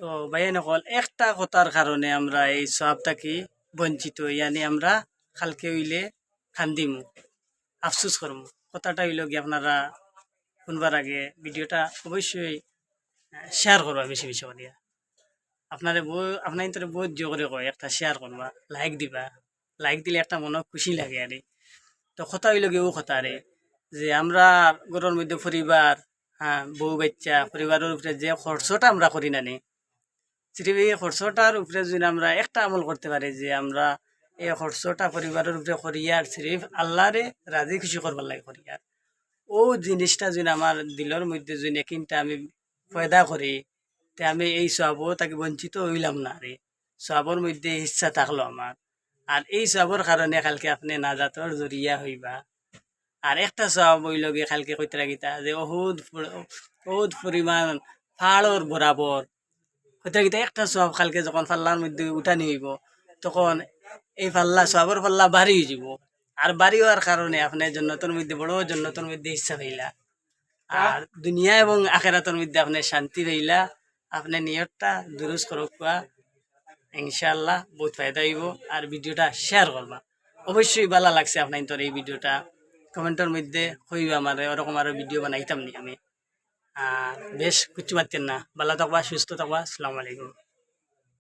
তো ভাইয়া নকল একটা কথার কারণে আমরা এই সব থাকি বঞ্চিত, ইয়ানি আমরা কালকে হইলে খান্দিমু আফসোস করমু। কথাটা হইল কি আপনারা শুনবার আগে ভিডিওটা অবশ্যই শেয়ার করবা বেশি বেশি করিয়া। আপনারে বউ, আপনার ইন্তরে বহুত জোর করে কয়, একটা শেয়ার করবা লাইক দিবা। লাইক দিলে একটা মনে খুশি লাগে আরে তো কথা হইল কি ও কথা রে, যে আমরা ঘরের মধ্যে পরিবার হ্যাঁ বউ বাচ্চা, পরিবারের উপরে যে খরচটা আমরা করি না নে সেটি এই খরচটার উপরে যদি আমরা একটা আমল করতে পারি যে আমরা এই খরচটা পরিবারের উপরে করিয়ার সিরিফ আল্লাহরে রাজি খুশি করবার লাগে করিয়ার ও জিনিসটা যদি আমার দিলের মধ্যে যদি কিন্তু আমি পয়দা করি, তে আমি এই সবও তাকে বঞ্চিত হইলাম না রে। সবর মধ্যে ইচ্ছা থাকল আমার। আর এই সবর কারণে কালকে আপনি নাজাতর জরিয়া হইবা। আর একটা সব হইল লগে কালকে কইতে লাগিতা যে অহুদ বহুত পরিমাণ ফাড়র বরাবর গিয়ে একটা সব কালকে যখন পাল্লার মধ্যে উঠানি হইব, তখন এই ফাল্লা সবর পাল্লা বাড়ি হয়ে যাব। আর বাড়ি হওয়ার কারণে আপনার জন্নতর মধ্যে, বড় জন্নতর মধ্যে ইচ্ছা পাইলা আর দুনিয়া এবং আখেরাতর মধ্যে আপনি শান্তি পাইলা আপনি নিয়তটা দুরুজ করক কোয়া ইনশাআল্লাহ বহুত ফায়দা হইব। আর ভিডিওটা শেয়ার করবা অবশ্যই ভালো লাগছে আপনার তোর এই ভিডিওটা কমেন্টের মধ্যে কইবা আমার ওরকম আরও ভিডিও বানাইতাম নি আমি। বেশ কিছু পারতেন না। ভালো থাকবা সুস্থ থাকবা। আসসালামু আলাইকুম।